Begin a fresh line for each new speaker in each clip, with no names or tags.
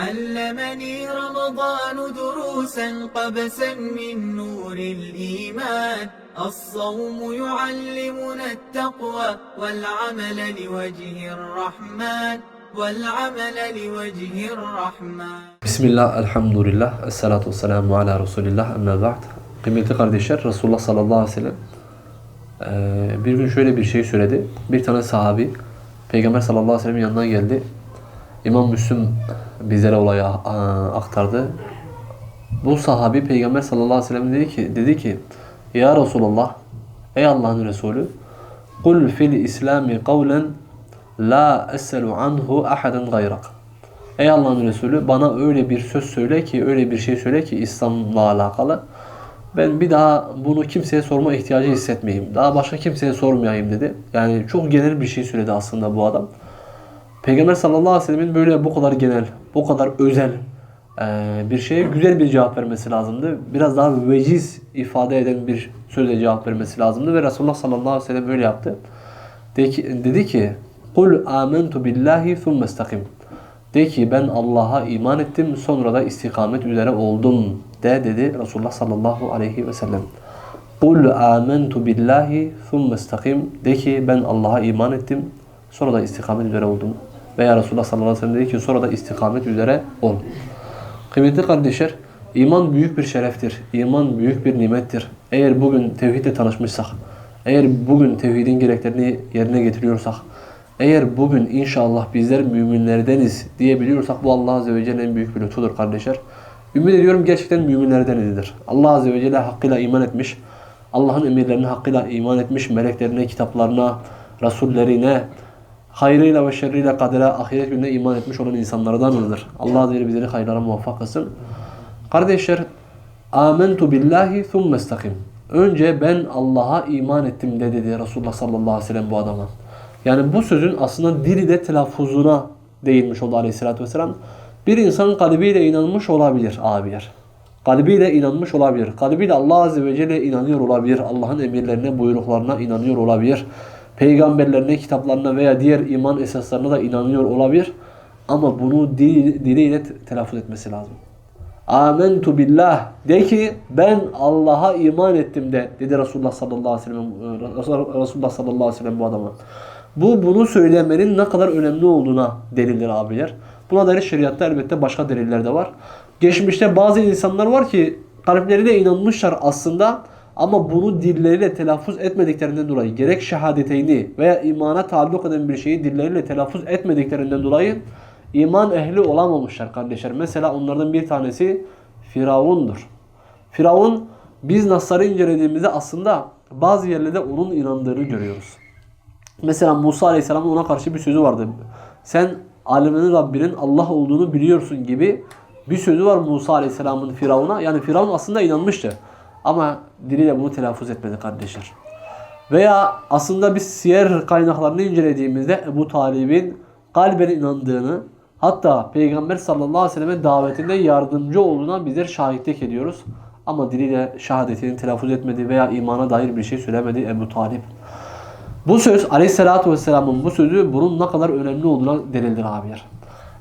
علمني رمضان دروسا قبسا من نور الإيمان الصوم يعلمنا التقوى والعمل لوجه الرحمن والعمل لوجه الرحمن
Bismillah, elhamdülillah, esselatu vesselamu ala Resulillah, emme ba'd. Kıymetli kardeşler, Resulullah sallallahu aleyhi ve sellem eee, bir gün şöyle bir şey söyledi. Bir tane sahabi, Peygamber sallallahu aleyhi ve sellem'in yanına geldi. İmam Müslüm bizlere olayı a- aktardı. Bu sahabi Peygamber sallallahu aleyhi ve sellem dedi ki, dedi ki Ya Resulullah, ey Allah'ın Resulü, Kul fil İslami kavlen la eselu anhu ahaden gayrak. Ey Allah'ın Resulü bana öyle bir söz söyle ki, öyle bir şey söyle ki İslam'la alakalı. Ben bir daha bunu kimseye sorma ihtiyacı hissetmeyeyim. Daha başka kimseye sormayayım dedi. Yani çok genel bir şey söyledi aslında bu adam. Peygamber sallallahu aleyhi ve sellemin böyle bu kadar genel, bu kadar özel eee, bir şeye güzel bir cevap vermesi lazımdı. Biraz daha veciz ifade eden bir sözle cevap vermesi lazımdı ve Resulullah sallallahu aleyhi ve sellem böyle yaptı. De ki, dedi ki Kul amentu billahi thumme istakim. De ki ben Allah'a iman ettim sonra da istikamet üzere oldum de dedi Resulullah sallallahu aleyhi ve sellem. Kul amentu billahi thumme istakim. De ki ben Allah'a iman ettim sonra da istikamet üzere oldum. Veya Resulullah sallallahu aleyhi ve sellem dedi ki sonra da istikamet üzere ol. Kıymetli kardeşler, iman büyük bir şereftir. İman büyük bir nimettir. Eğer bugün tevhidle tanışmışsak, eğer bugün tevhidin gereklerini yerine getiriyorsak, eğer bugün inşallah bizler müminlerdeniz diyebiliyorsak bu Allah Azze ve Celle'nin büyük bir lütfudur kardeşler. Ümit ediyorum gerçekten müminlerdenizdir. Allah Azze ve Celle hakkıyla iman etmiş, Allah'ın emirlerine hakkıyla iman etmiş, meleklerine, kitaplarına, rasullerine, hayrıyla ve şerriyle kadere, ahiret gününe iman etmiş olan insanlardanızdır. Allah Azze bizleri hayırlara muvaffak kılsın. Kardeşler, amentu billahi thumme istakim. Önce ben Allah'a iman ettim de dedi Resulullah sallallahu aleyhi ve sellem bu adama. Yani bu sözün aslında dili de telaffuzuna değinmiş oldu aleyhissalatü vesselam. Bir insan kalbiyle inanmış olabilir abiler. Kalbiyle inanmış olabilir. Kalbiyle Allah Azze ve Celle inanıyor olabilir. Allah'ın emirlerine, buyruklarına inanıyor olabilir. Peygamberlerine, kitaplarına veya diğer iman esaslarına da inanıyor olabilir. Ama bunu dil, diliyle te- telaffuz etmesi lazım. Amentu billah de ki ben Allah'a iman ettim de dedi Resulullah sallallahu aleyhi ve sellem Resul- Resulullah sallallahu aleyhi ve sellem bu adama. Bu bunu söylemenin ne kadar önemli olduğuna delildir abiler. Buna dair şeriatta elbette başka deliller de var. Geçmişte bazı insanlar var ki kalpleriyle inanmışlar aslında ama bunu dilleriyle telaffuz etmediklerinden dolayı gerek şehadeteyni veya imana taalluk eden bir şeyi dilleriyle telaffuz etmediklerinden dolayı iman ehli olamamışlar kardeşler. Mesela onlardan bir tanesi Firavun'dur. Firavun biz Nasar'ı incelediğimizde aslında bazı yerlerde onun inandığını görüyoruz. Mesela Musa Aleyhisselam'ın ona karşı bir sözü vardı. Sen alemin Rabbinin Allah olduğunu biliyorsun gibi bir sözü var Musa Aleyhisselam'ın Firavun'a. Yani Firavun aslında inanmıştı. Ama diliyle bunu telaffuz etmedi kardeşler. Veya aslında biz siyer kaynaklarını incelediğimizde Ebu Talib'in kalben inandığını hatta Peygamber sallallahu aleyhi ve sellem'e davetinde yardımcı olduğuna bizler şahitlik ediyoruz. Ama diliyle şehadetini telaffuz etmedi veya imana dair bir şey söylemedi Ebu Talib. Bu söz aleyhissalatu vesselamın bu sözü bunun ne kadar önemli olduğuna delildir abiler.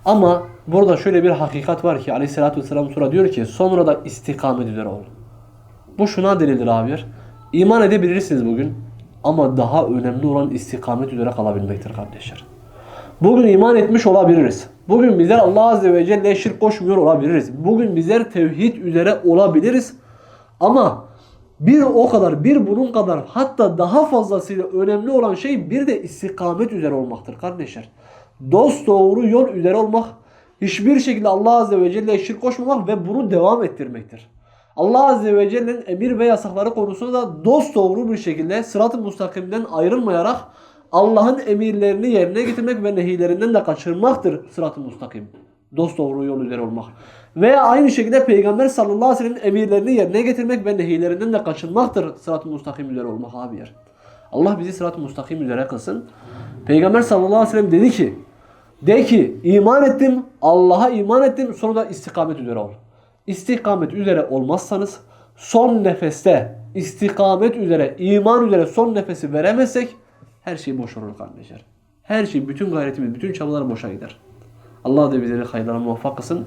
Ama burada şöyle bir hakikat var ki aleyhissalatu vesselam sonra diyor ki sonra da istikamet üzere ol. Bu şuna delildir abiler. İman edebilirsiniz bugün ama daha önemli olan istikamet üzere kalabilmektir kardeşler. Bugün iman etmiş olabiliriz. Bugün bizler Allah Azze ve Celle'ye şirk koşmuyor olabiliriz. Bugün bizler tevhid üzere olabiliriz. Ama bir o kadar, bir bunun kadar hatta daha fazlasıyla önemli olan şey bir de istikamet üzere olmaktır kardeşler. Dost doğru yol üzere olmak, hiçbir şekilde Allah Azze ve Celle'ye şirk koşmamak ve bunu devam ettirmektir. Allah Azze ve Celle'nin emir ve yasakları konusunda da dost doğru bir şekilde sırat-ı mustakimden ayrılmayarak Allah'ın emirlerini yerine getirmek ve nehilerinden de kaçırmaktır sırat-ı mustakim. Dost doğru yol üzere olmak. Veya aynı şekilde Peygamber sallallahu aleyhi ve sellem'in emirlerini yerine getirmek ve nehilerinden de kaçınmaktır sırat-ı mustakim üzere olmak abiler. Allah bizi sırat-ı mustakim üzere kılsın. Peygamber sallallahu aleyhi ve sellem dedi ki de ki iman ettim, Allah'a iman ettim sonra da istikamet üzere ol. İstikamet üzere olmazsanız son nefeste istikamet üzere, iman üzere son nefesi veremezsek her şey boş olur kardeşler. Her şey, bütün gayretimiz, bütün çabalar boşa gider. Allah da bizleri hayırlara muvaffak kılsın.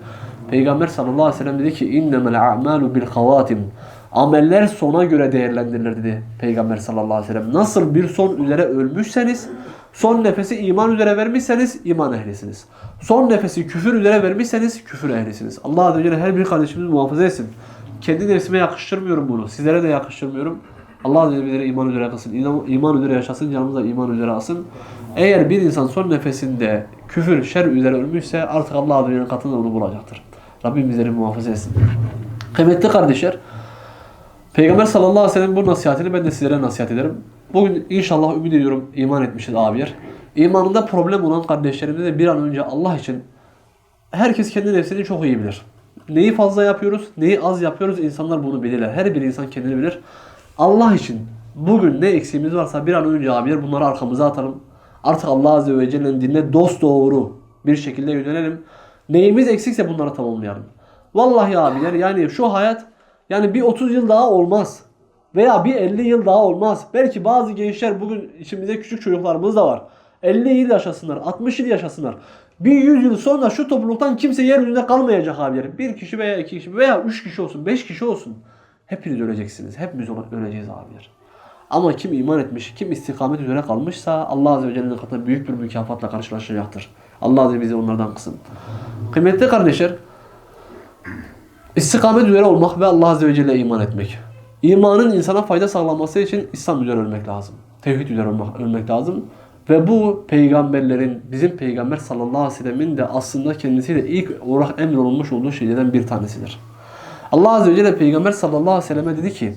Peygamber sallallahu aleyhi ve sellem dedi ki innemel a'malu bil havatim. Ameller sona göre değerlendirilir dedi Peygamber sallallahu aleyhi ve sellem. Nasıl bir son üzere ölmüşseniz, son nefesi iman üzere vermişseniz iman ehlisiniz. Son nefesi küfür üzere vermişseniz küfür ehlisiniz. Allah Azze ve Celle her bir kardeşimiz muhafaza etsin. Kendi nefsime yakıştırmıyorum bunu. Sizlere de yakıştırmıyorum. Allah Azze ve Celle iman üzere kılsın. İman, üzere yaşasın. Canımıza iman üzere alsın. Eğer bir insan son nefesinde küfür, şer üzere ölmüşse artık Allah Azze ve katında onu bulacaktır. Rabbim bizleri muhafaza etsin. Kıymetli kardeşler, Peygamber sallallahu aleyhi ve sellem bu nasihatini ben de sizlere nasihat ederim. Bugün inşallah ümit ediyorum iman etmişiz abiler. İmanında problem olan kardeşlerimde de bir an önce Allah için herkes kendi nefsini çok iyi bilir. Neyi fazla yapıyoruz, neyi az yapıyoruz insanlar bunu bilirler. Her bir insan kendini bilir. Allah için bugün ne eksiğimiz varsa bir an önce abiler bunları arkamıza atalım. Artık Allah Azze ve Celle'nin dinine dost doğru bir şekilde yönelelim. Neyimiz eksikse bunları tamamlayalım. Vallahi abiler yani şu hayat yani bir 30 yıl daha olmaz. Veya bir 50 yıl daha olmaz. Belki bazı gençler bugün içimizde küçük çocuklarımız da var. 50 yıl yaşasınlar, 60 yıl yaşasınlar. Bir 100 yıl sonra şu topluluktan kimse yeryüzünde kalmayacak abiler. Bir kişi veya iki kişi veya üç kişi olsun, beş kişi olsun. Hepiniz öleceksiniz. Hepimiz öleceğiz abiler. Ama kim iman etmiş, kim istikamet üzere kalmışsa Allah Azze ve Celle'nin katında büyük bir mükafatla karşılaşacaktır. Allah Azze bizi onlardan kılsın. Kıymetli kardeşler, istikamet üzere olmak ve Allah Azze ve Celle'ye iman etmek. İmanın insana fayda sağlaması için İslam üzere ölmek lazım. Tevhid üzere ölmek, ölmek lazım. Ve bu peygamberlerin, bizim peygamber sallallahu aleyhi ve sellemin de aslında kendisiyle ilk olarak emrolunmuş olduğu şeylerden bir tanesidir. Allah Azze ve Celle peygamber sallallahu aleyhi ve selleme dedi ki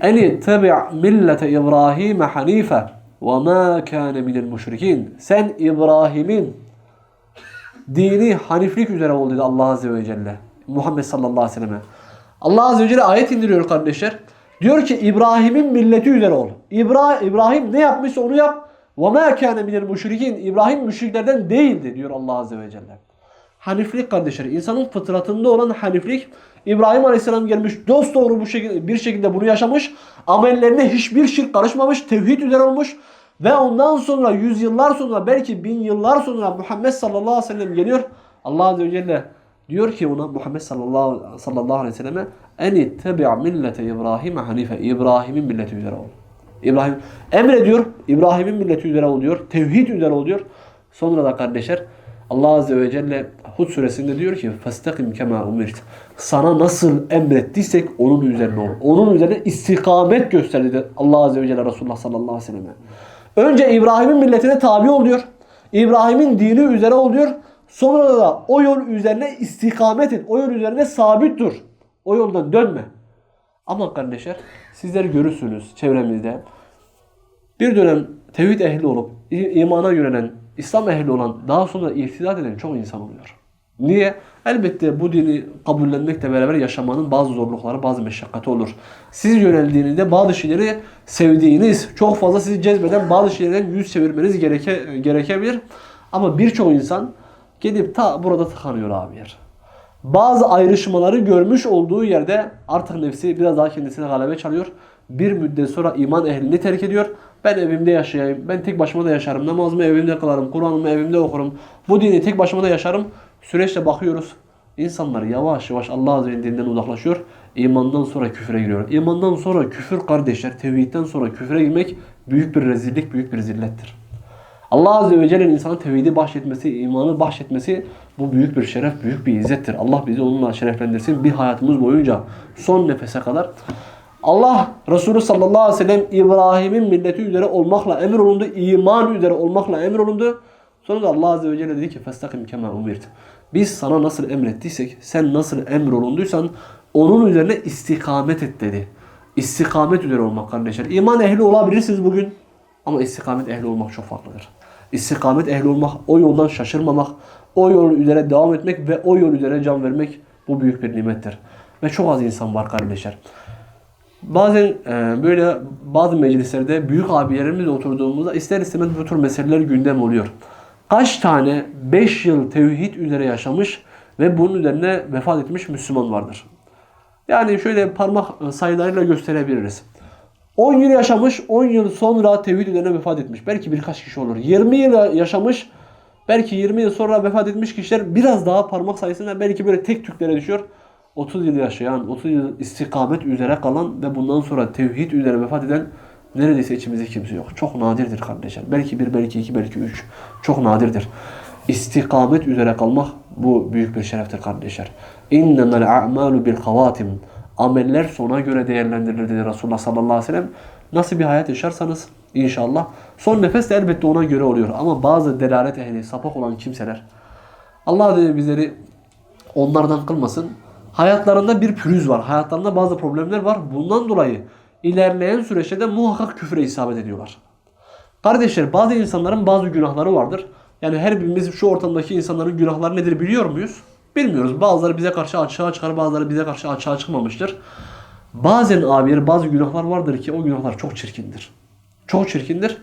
Eni tabi' millete İbrahim hanife ve ma kana minel müşrikin. Sen İbrahim'in dini haniflik üzere ol dedi Allah Azze ve Celle. Muhammed sallallahu aleyhi ve selleme. Allah Azze ve Celle ayet indiriyor kardeşler. Diyor ki İbrahim'in milleti üzere ol. İbra İbrahim ne yapmışsa onu yap. وَمَا كَانَ مِنَ الْمُشْرِكِينَ İbrahim müşriklerden değildi diyor Allah Azze ve Celle. Haniflik kardeşler. insanın fıtratında olan haniflik İbrahim Aleyhisselam gelmiş dost doğru bu şekilde, bir şekilde bunu yaşamış. Amellerine hiçbir şirk karışmamış. Tevhid üzere olmuş. Ve ondan sonra yüzyıllar sonra belki bin yıllar sonra Muhammed sallallahu aleyhi ve sellem geliyor. Allah Azze ve Celle diyor ki ona Muhammed sallallahu, sallallahu aleyhi ve selleme eni tebi'a millete İbrahim hanife. İbrahim'in milleti üzere ol. İbrahim emrediyor. İbrahim'in milleti üzere oluyor. Tevhid üzere oluyor. Sonra da kardeşler Allah Azze ve Celle Hud suresinde diyor ki فَاسْتَقِمْ كَمَا umirt. Sana nasıl emrettiysek onun üzerine ol. Onun üzerine istikamet göster dedi Allah Azze ve Celle Resulullah sallallahu aleyhi ve selleme. Önce İbrahim'in milletine tabi oluyor. İbrahim'in dini üzere oluyor. Sonra da o yol üzerine istikamet et. O yol üzerine sabit dur. O yoldan dönme. Ama kardeşler sizler görürsünüz çevremizde bir dönem tevhid ehli olup imana yönelen, İslam ehli olan daha sonra irtidat eden çok insan oluyor. Niye? Elbette bu dini kabullenmekle beraber yaşamanın bazı zorlukları, bazı meşakkati olur. Siz yöneldiğinizde bazı şeyleri sevdiğiniz, çok fazla sizi cezbeden bazı şeylerden yüz çevirmeniz gereke, gerekebilir. Ama birçok insan gidip ta burada tıkanıyor abiler. Bazı ayrışmaları görmüş olduğu yerde artık nefsi biraz daha kendisine galebe çalıyor. Bir müddet sonra iman ehlini terk ediyor. Ben evimde yaşayayım. Ben tek başıma da yaşarım. Namazımı evimde kılarım. Kur'an'ımı evimde okurum. Bu dini tek başıma da yaşarım. Süreçte bakıyoruz. İnsanlar yavaş yavaş Allah Azze ve dininden uzaklaşıyor. İmandan sonra küfüre giriyor. İmandan sonra küfür kardeşler, tevhidden sonra küfüre girmek büyük bir rezillik, büyük bir zillettir. Allah Azze ve Celle'nin insana tevhidi bahşetmesi, imanı bahşetmesi bu büyük bir şeref, büyük bir izzettir. Allah bizi onunla şereflendirsin bir hayatımız boyunca son nefese kadar. Allah Resulü sallallahu aleyhi ve sellem İbrahim'in milleti üzere olmakla emrolundu, iman üzere olmakla emrolundu. Sonra da Allah Azze ve Celle dedi ki فَاسْتَقِمْ كَمَا umirt. Biz sana nasıl emrettiysek, sen nasıl emrolunduysan onun üzerine istikamet et dedi. İstikamet üzere olmak kardeşler. İman ehli olabilirsiniz bugün ama istikamet ehli olmak çok farklıdır. İstikamet ehli olmak, o yoldan şaşırmamak, o yol üzere devam etmek ve o yol üzere can vermek bu büyük bir nimettir. Ve çok az insan var kardeşler. Bazen e, böyle bazı meclislerde büyük abilerimizle oturduğumuzda ister istemez bu tür meseleler gündem oluyor. Kaç tane 5 yıl tevhid üzere yaşamış ve bunun üzerine vefat etmiş Müslüman vardır. Yani şöyle parmak sayılarıyla gösterebiliriz. 10 yıl yaşamış, 10 yıl sonra tevhid üzerine vefat etmiş. Belki birkaç kişi olur. 20 yıl yaşamış, Belki 20 yıl sonra vefat etmiş kişiler biraz daha parmak sayısında belki böyle tek tüklere düşüyor. 30 yıl yaşayan, 30 yıl istikamet üzere kalan ve bundan sonra tevhid üzere vefat eden neredeyse içimizde kimse yok. Çok nadirdir kardeşler. Belki bir, belki iki, belki üç. Çok nadirdir. İstikamet üzere kalmak bu büyük bir şereftir kardeşler. İnnemel a'malu bil havatim. Ameller sona göre değerlendirilir dedi Resulullah sallallahu aleyhi ve sellem. Nasıl bir hayat yaşarsanız inşallah son nefes de elbette ona göre oluyor. Ama bazı delalet ehli, sapık olan kimseler Allah dedi bizleri onlardan kılmasın. Hayatlarında bir pürüz var. Hayatlarında bazı problemler var. Bundan dolayı ilerleyen süreçte de muhakkak küfre isabet ediyorlar. Kardeşler bazı insanların bazı günahları vardır. Yani her birimiz şu ortamdaki insanların günahları nedir biliyor muyuz? Bilmiyoruz. Bazıları bize karşı açığa çıkar, bazıları bize karşı açığa çıkmamıştır. Bazen abiler bazı günahlar vardır ki o günahlar çok çirkindir. Çok çirkindir.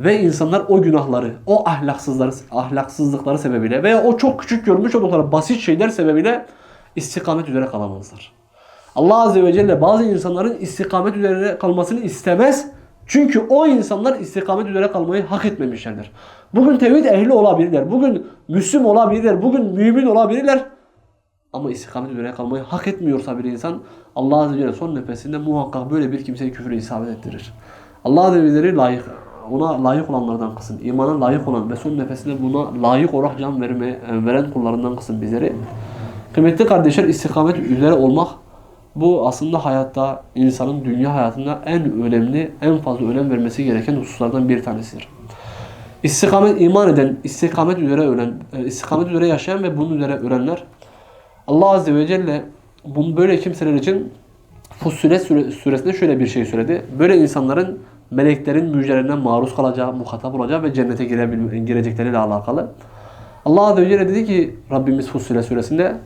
Ve insanlar o günahları, o ahlaksızları, ahlaksızlıkları sebebiyle veya o çok küçük görmüş oldukları basit şeyler sebebiyle istikamet üzere kalamazlar. Allah Azze ve Celle bazı insanların istikamet üzere kalmasını istemez. Çünkü o insanlar istikamet üzere kalmayı hak etmemişlerdir. Bugün tevhid ehli olabilirler. Bugün Müslüm olabilirler. Bugün mümin olabilirler. Ama istikamet üzere kalmayı hak etmiyorsa bir insan Allah Azze ve Celle son nefesinde muhakkak böyle bir kimseye küfre isabet ettirir. Allah Azze ve Celle layık, ona layık olanlardan kısın. imana layık olan ve son nefesinde buna layık olarak can verme, veren kullarından kısın bizleri. Kıymetli kardeşler istikamet üzere olmak bu aslında hayatta insanın dünya hayatında en önemli, en fazla önem vermesi gereken hususlardan bir tanesidir. İstikamet iman eden, istikamet üzere ölen, e, istikamet üzere yaşayan ve bunun üzere ölenler Allah Azze ve Celle bunu böyle kimseler için Fussilet suresinde şöyle bir şey söyledi. Böyle insanların meleklerin müjdelerine maruz kalacağı, muhatap olacağı ve cennete girebil- girecekleriyle alakalı. Allah Azze ve Celle dedi ki Rabbimiz Fussilet suresinde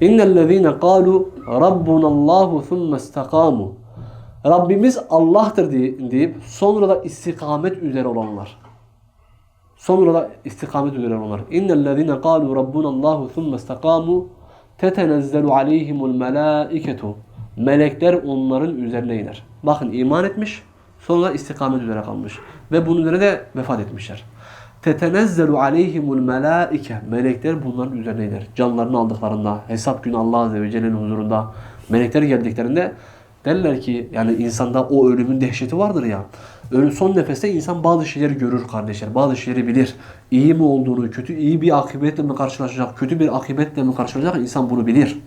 İnnellezîne kâlu Rabbunallahu thumme istakâmu Rabbimiz Allah'tır deyip sonra da istikamet üzere olanlar. Sonra da istikamet üzere olanlar. İnnellezîne kâlu Rabbunallahu thumme istakâmu tetenezzelu aleyhimul melâiketu Melekler onların üzerine iner. Bakın iman etmiş, sonra istikamet üzere kalmış. Ve bunun üzerine de vefat etmişler. Tetenezzelu aleyhimul melaike. Melekler bunların üzerine iner. Canlarını aldıklarında, hesap günü Allah Azze ve Celle'nin huzurunda melekler geldiklerinde derler ki yani insanda o ölümün dehşeti vardır ya. Ölüm son nefeste insan bazı şeyleri görür kardeşler. Bazı şeyleri bilir. İyi mi olduğunu, kötü iyi bir akıbetle mi karşılaşacak, kötü bir akıbetle mi karşılaşacak insan bunu bilir.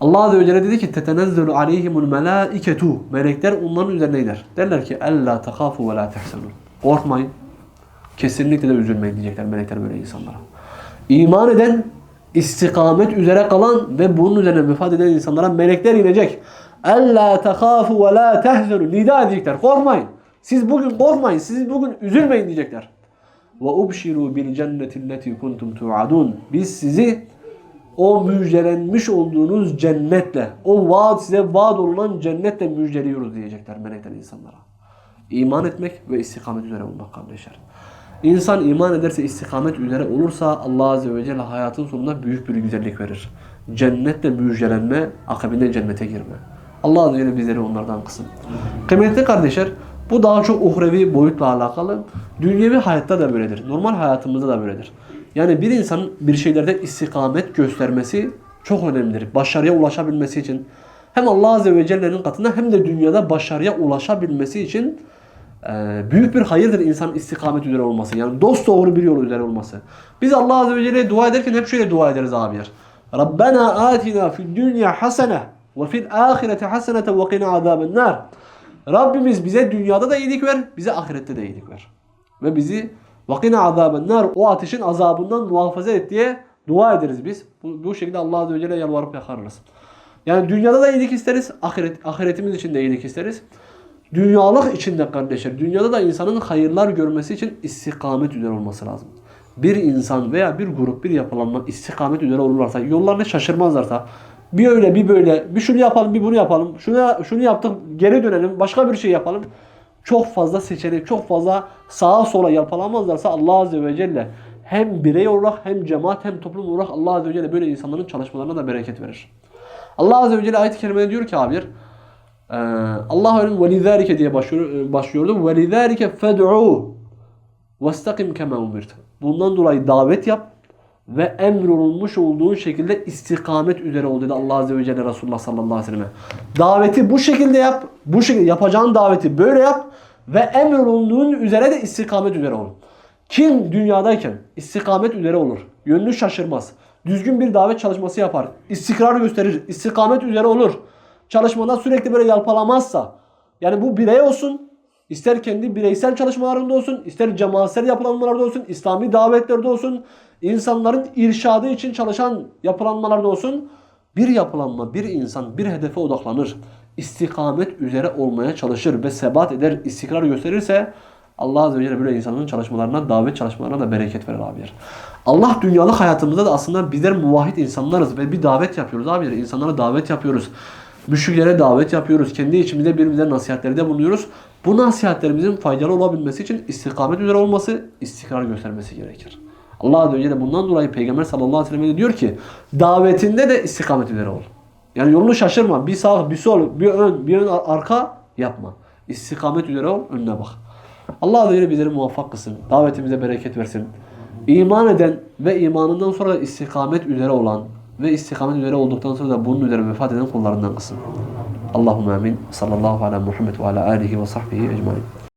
Allah Azze ve Celle dedi ki tetenezzelu aleyhimul melaiketu. Melekler onların üzerine iner. Derler ki ella takafu ve la tehsenu. Korkmayın. Kesinlikle de üzülmeyin diyecekler melekler böyle insanlara. İman eden, istikamet üzere kalan ve bunun üzerine vefat eden insanlara melekler inecek. Ella takafu ve la tehzenu. Nida edecekler. Korkmayın. Siz bugün korkmayın. Siz bugün üzülmeyin diyecekler. Ve ubşiru bil cenneti leti kuntum tu'adun. Biz sizi o müjdelenmiş olduğunuz cennetle, o vaat size vaat olunan cennetle müjdeliyoruz diyecekler melekler insanlara. İman etmek ve istikamet üzere olmak kardeşler. İnsan iman ederse istikamet üzere olursa Allah Azze ve Celle hayatın sonunda büyük bir güzellik verir. Cennetle müjdelenme, akabinde cennete girme. Allah Azze ve Celle bizleri onlardan kısın. Kıymetli kardeşler, bu daha çok uhrevi boyutla alakalı. Dünyevi hayatta da böyledir. Normal hayatımızda da böyledir. Yani bir insanın bir şeylerde istikamet göstermesi çok önemlidir. Başarıya ulaşabilmesi için hem Allah Azze ve Celle'nin katında hem de dünyada başarıya ulaşabilmesi için büyük bir hayırdır insan istikamet üzere olması. Yani dost doğru bir yol üzere olması. Biz Allah Azze ve Celle'ye dua ederken hep şöyle dua ederiz abiler. Rabbena atina fid dünya hasene ve fil ahireti hasenete ve qina azaben nar. Rabbimiz bize dünyada da iyilik ver, bize ahirette de iyilik ver. Ve bizi vakina azaben nar o ateşin azabından muhafaza et diye dua ederiz biz. Bu, bu şekilde Allah Azze ve Celle yalvarıp yakarırız. Yani dünyada da iyilik isteriz, ahiret, ahiretimiz için de iyilik isteriz. Dünyalık için de kardeşler, dünyada da insanın hayırlar görmesi için istikamet üzere olması lazım. Bir insan veya bir grup, bir yapılanma istikamet üzere olurlarsa, yollarını şaşırmazlarsa, bir öyle bir böyle, bir şunu yapalım, bir bunu yapalım, şunu, şunu yaptık, geri dönelim, başka bir şey yapalım. Çok fazla seçenek, çok fazla sağa sola yapılamazlarsa Allah Azze ve Celle hem birey olarak hem cemaat hem toplum olarak Allah Azze ve Celle böyle insanların çalışmalarına da bereket verir. Allah Azze ve Celle ayet-i kerimede diyor ki abiler, ee, Allah öyle velizârike diye başlıyor, başlıyordu. Velizârike fed'û vestakim kema umirt. Bundan dolayı davet yap ve emrolunmuş olduğun şekilde istikamet üzere ol dedi Allah Azze ve Celle Resulullah sallallahu aleyhi ve selleme. Daveti bu şekilde yap. Bu şekilde yapacağın daveti böyle yap ve emrolunduğun üzere de istikamet üzere ol. Kim dünyadayken istikamet üzere olur. Yönünü şaşırmaz. Düzgün bir davet çalışması yapar. istikrar gösterir. istikamet üzere olur. Çalışmada sürekli böyle yalpalamazsa. Yani bu birey olsun. ister kendi bireysel çalışmalarında olsun. ister cemaatsel yapılanmalarda olsun. İslami davetlerde olsun. insanların irşadı için çalışan yapılanmalarda olsun. Bir yapılanma, bir insan bir hedefe odaklanır. istikamet üzere olmaya çalışır ve sebat eder, istikrar gösterirse Allah Azze ve Celle böyle insanların çalışmalarına, davet çalışmalarına da bereket verir abiler. Allah dünyalık hayatımızda da aslında bizler muvahhid insanlarız ve bir davet yapıyoruz abiler. İnsanlara davet yapıyoruz. Müşriklere davet yapıyoruz. Kendi içimizde birbirimize nasihatlerde bulunuyoruz. Bu nasihatlerimizin faydalı olabilmesi için istikamet üzere olması, istikrar göstermesi gerekir. Allah Azze ve Celle bundan dolayı Peygamber sallallahu aleyhi ve sellem diyor ki davetinde de istikamet üzere ol. Yani yolunu şaşırma. Bir sağ, bir sol, bir ön, bir ön arka yapma. İstikamet üzere ol, önüne bak. Allah Azze ve Celle bizleri muvaffak kılsın. Davetimize bereket versin. İman eden ve imanından sonra istikamet üzere olan ve istikamet üzere olduktan sonra da bunun üzere vefat eden kullarından kılsın. Allahümme amin. Sallallahu ala Muhammed ve ala ve sahbihi ecmain.